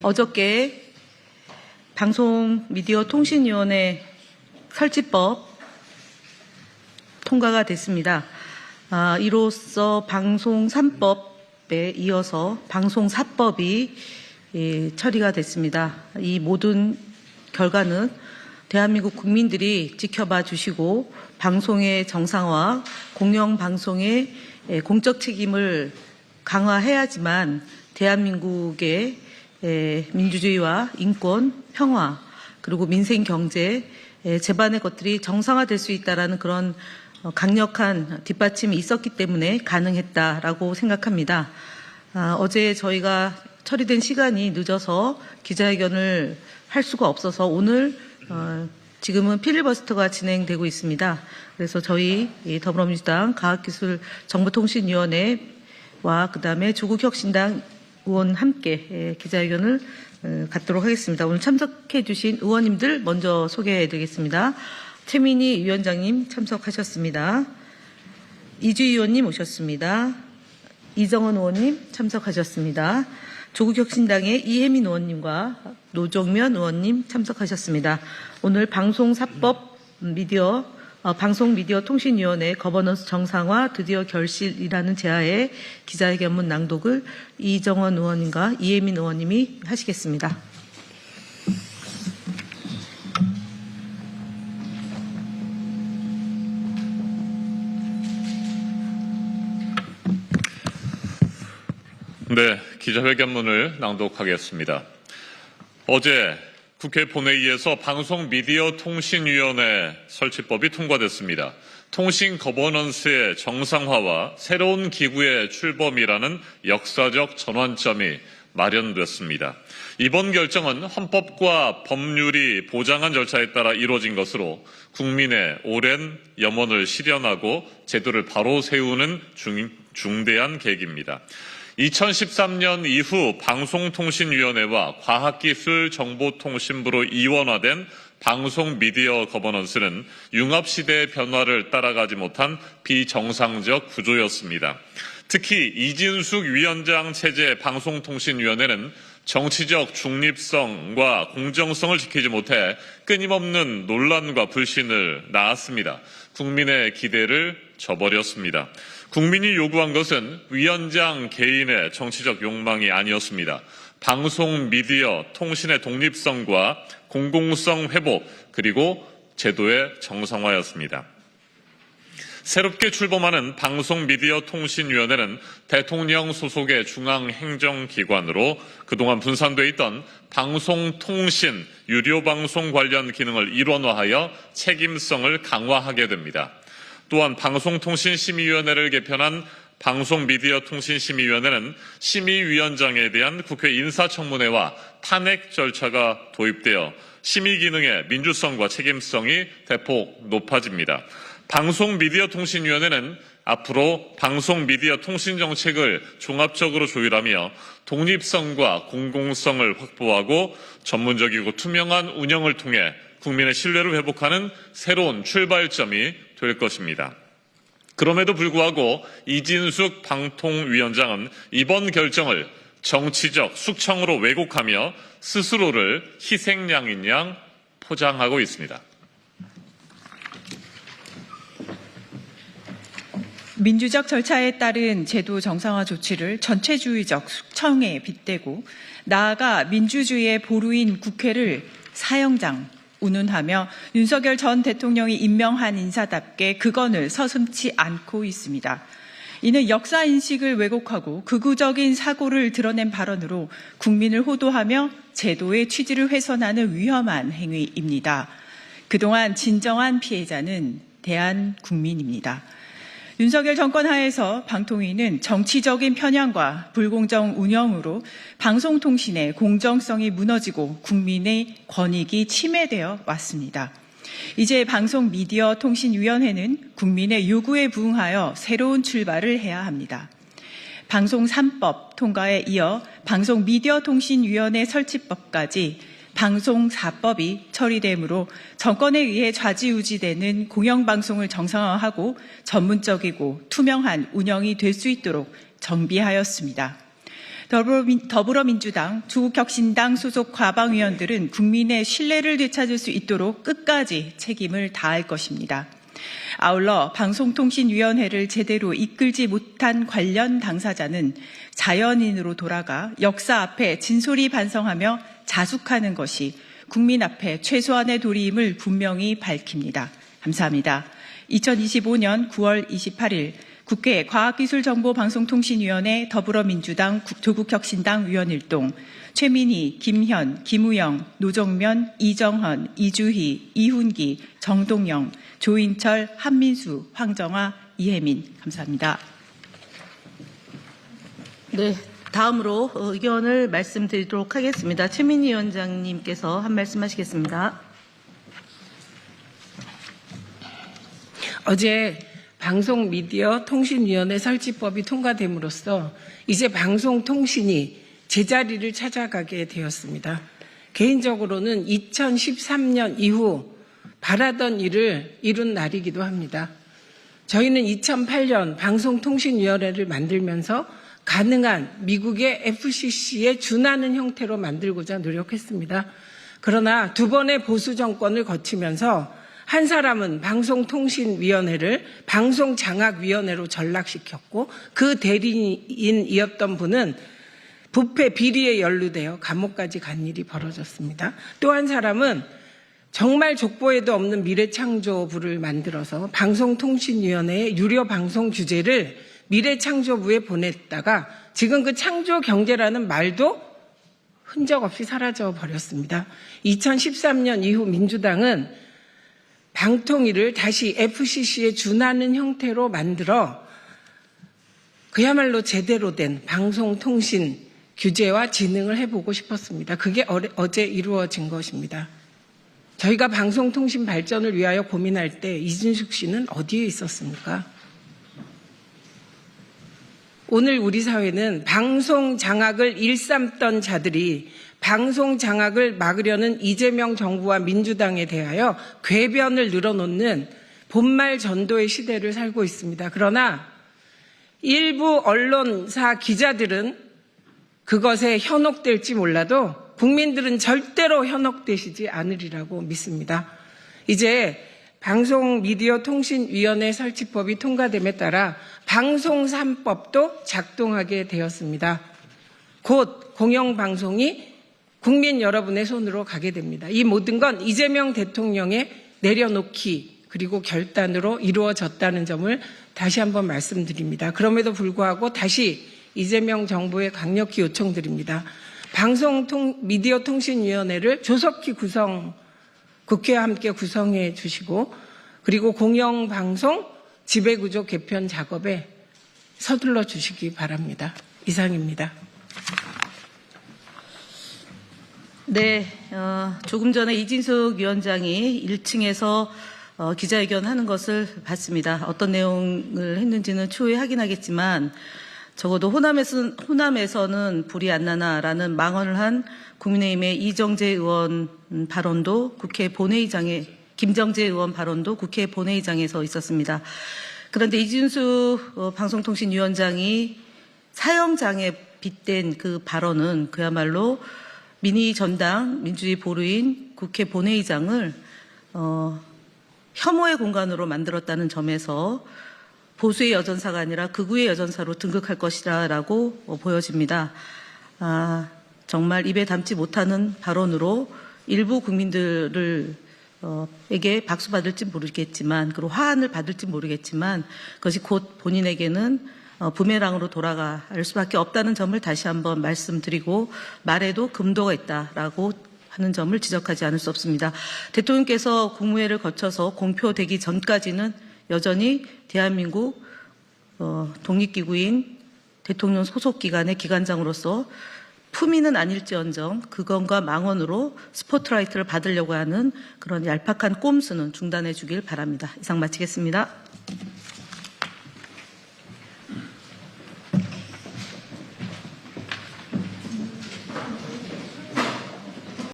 어저께 방송 미디어 통신위원회 설치법 통과가 됐습니다. 아, 이로써 방송 3법에 이어서 방송 4법이 예, 처리가 됐습니다. 이 모든 결과는 대한민국 국민들이 지켜봐 주시고 방송의 정상화, 공영방송의 예, 공적 책임을 강화해야지만 대한민국의 예, 민주주의와 인권, 평화, 그리고 민생 경제, 예, 제반의 것들이 정상화될 수 있다라는 그런 어, 강력한 뒷받침이 있었기 때문에 가능했다라고 생각합니다. 아, 어제 저희가 처리된 시간이 늦어서 기자회견을 할 수가 없어서 오늘 어, 지금은 필리버스터가 진행되고 있습니다. 그래서 저희 이 더불어민주당 과학기술정보통신위원회와 그다음에 조국혁신당 의원 함께 예, 기자회견을 어, 갖도록 하겠습니다. 오늘 참석해 주신 의원님들 먼저 소개해 드리겠습니다. 최민희 위원장님 참석하셨습니다. 이주희 의원님 오셨습니다. 이정원 의원님 참석하셨습니다. 조국혁신당의 이혜민 의원님과 노정면 의원님 참석하셨습니다. 오늘 방송사법 미디어 어, 방송미디어통신위원회 거버넌스 정상화 드디어 결실이라는 제하에 기자회견문 낭독을 이정원 의원님과 이혜민 의원님이 하시겠습니다. 네, 기자회견문을 낭독하겠습니다. 어제 국회 본회의에서 방송 미디어 통신위원회 설치법이 통과됐습니다. 통신 거버넌스의 정상화와 새로운 기구의 출범이라는 역사적 전환점이 마련됐습니다. 이번 결정은 헌법과 법률이 보장한 절차에 따라 이루어진 것으로 국민의 오랜 염원을 실현하고 제도를 바로 세우는 중, 중대한 계기입니다. 2013년 이후 방송통신위원회와 과학기술정보통신부로 이원화된 방송 미디어 거버넌스는 융합시대의 변화를 따라가지 못한 비정상적 구조였습니다. 특히 이진숙 위원장 체제 방송통신위원회는 정치적 중립성과 공정성을 지키지 못해 끊임없는 논란과 불신을 낳았습니다. 국민의 기대를 저버렸습니다. 국민이 요구한 것은 위원장 개인의 정치적 욕망이 아니었습니다. 방송, 미디어, 통신의 독립성과 공공성 회복, 그리고 제도의 정상화였습니다. 새롭게 출범하는 방송미디어통신위원회는 대통령 소속의 중앙행정기관으로 그동안 분산돼 있던 방송통신, 유료방송 관련 기능을 일원화하여 책임성을 강화하게 됩니다. 또한 방송통신심의위원회를 개편한 방송미디어통신심의위원회는 심의위원장에 대한 국회 인사청문회와 탄핵 절차가 도입되어 심의 기능의 민주성과 책임성이 대폭 높아집니다. 방송미디어통신위원회는 앞으로 방송미디어통신정책을 종합적으로 조율하며 독립성과 공공성을 확보하고 전문적이고 투명한 운영을 통해 국민의 신뢰를 회복하는 새로운 출발점이 될 것입니다. 그럼에도 불구하고 이진숙 방통위원장은 이번 결정을 정치적 숙청으로 왜곡하며 스스로를 희생양인 양 포장하고 있습니다. 민주적 절차에 따른 제도 정상화 조치를 전체주의적 숙청에 빗대고 나아가 민주주의의 보루인 국회를 사형장 운운하며 윤석열 전 대통령이 임명한 인사답게 그건을 서슴지 않고 있습니다. 이는 역사 인식을 왜곡하고 극우적인 사고를 드러낸 발언으로 국민을 호도하며 제도의 취지를 훼손하는 위험한 행위입니다. 그동안 진정한 피해자는 대한 국민입니다. 윤석열 정권 하에서 방통위는 정치적인 편향과 불공정 운영으로 방송통신의 공정성이 무너지고 국민의 권익이 침해되어 왔습니다. 이제 방송 미디어 통신위원회는 국민의 요구에 부응하여 새로운 출발을 해야 합니다. 방송 3법 통과에 이어 방송 미디어 통신위원회 설치법까지 방송 4법이 처리되므로 정권에 의해 좌지우지되는 공영방송을 정상화하고 전문적이고 투명한 운영이 될 수 있도록 정비하였습니다. 더불어민- 더불어민주당, 조국혁신당 소속 과방위원들은 국민의 신뢰를 되찾을 수 있도록 끝까지 책임을 다할 것입니다. 아울러 방송통신위원회를 제대로 이끌지 못한 관련 당사자는 자연인으로 돌아가 역사 앞에 진솔히 반성하며 자숙하는 것이 국민 앞에 최소한의 도리임을 분명히 밝힙니다. 감사합니다. 2025년 9월 28일 국회 과학기술정보방송통신위원회 더불어민주당 국- 조국혁신당 위원일동 최민희, 김현, 김우영, 노정면, 이정헌, 이주희, 이훈기, 정동영, 조인철, 한민수, 황정아, 이혜민 감사합니다. 네, 다음으로 어, 의견을 말씀드리도록 하겠습니다. 최민희 위원장님께서 한 말씀 하시겠습니다. 어제 방송미디어 통신위원회 설치법이 통과됨으로써 이제 방송통신이 제자리를 찾아가게 되었습니다. 개인적으로는 2013년 이후 바라던 일을 이룬 날이기도 합니다. 저희는 2008년 방송통신위원회를 만들면서 가능한 미국의 FCC에 준하는 형태로 만들고자 노력했습니다. 그러나 두 번의 보수 정권을 거치면서 한 사람은 방송통신위원회를 방송장악위원회로 전락시켰고 그 대리인이었던 분은 부패 비리에 연루되어 감옥까지 간 일이 벌어졌습니다. 또 한 사람은 정말 족보에도 없는 미래창조부를 만들어서 방송통신위원회의 유료 방송 규제를 미래창조부에 보냈다가 지금 그 창조 경제라는 말도 흔적 없이 사라져 버렸습니다. 2013년 이후 민주당은 방통위를 다시 FCC에 준하는 형태로 만들어 그야말로 제대로 된 방송통신 규제와 진흥을 해보고 싶었습니다. 그게 어제 이루어진 것입니다. 저희가 방송통신 발전을 위하여 고민할 때 이준숙 씨는 어디에 있었습니까? 오늘 우리 사회는 방송 장악을 일삼던 자들이 방송 장악을 막으려는 이재명 정부와 민주당에 대하여 궤변을 늘어놓는 본말 전도의 시대를 살고 있습니다. 그러나 일부 언론사 기자들은 그것에 현혹될지 몰라도 국민들은 절대로 현혹되시지 않으리라고 믿습니다. 이제 방송 미디어 통신위원회 설치법이 통과됨에 따라 방송 3법도 작동하게 되었습니다. 곧 공영방송이 국민 여러분의 손으로 가게 됩니다. 이 모든 건 이재명 대통령의 내려놓기 그리고 결단으로 이루어졌다는 점을 다시 한번 말씀드립니다. 그럼에도 불구하고 다시 이재명 정부에 강력히 요청드립니다. 방송통 미디어 통신위원회를 조속히 구성 국회와 함께 구성해 주시고 그리고 공영방송 지배구조 개편 작업에 서둘러 주시기 바랍니다. 이상입니다. 네, 어, 조금 전에 이진숙 위원장이 1층에서 어, 기자회견 하는 것을 봤습니다. 어떤 내용을 했는지는 추후에 확인하겠지만 적어도 호남에서, 호남에서는 불이 안 나나라는 망언을 한 국민의힘의 이정재 의원 음, 발언도 국회 본회의장에 김정재 의원 발언도 국회 본회의장에서 있었습니다. 그런데 이준수 어, 방송통신위원장이 사형장에 빗댄 그 발언은 그야말로 미니 전당 민주주의 보루인 국회 본회의장을 어, 혐오의 공간으로 만들었다는 점에서 보수의 여전사가 아니라 극우의 여전사로 등극할 것이라라고 어, 보여집니다. 아, 정말 입에 담지 못하는 발언으로 일부 국민들을 어, 에게 박수 받을지 모르겠지만 그리고 화환을 받을지 모르겠지만 그것이 곧 본인에게는 어, 부메랑으로 돌아갈 수밖에 없다는 점을 다시 한번 말씀드리고 말에도 금도가 있다라고 하는 점을 지적하지 않을 수 없습니다. 대통령께서 국무회를 거쳐서 공표되기 전까지는 여전히 대한민국 어, 독립기구인 대통령 소속 기관의 기관장으로서 품위는 아닐지언정 그건과 망언으로 스포트라이트를 받으려고 하는 그런 얄팍한 꼼수는 중단해 주길 바랍니다. 이상 마치겠습니다.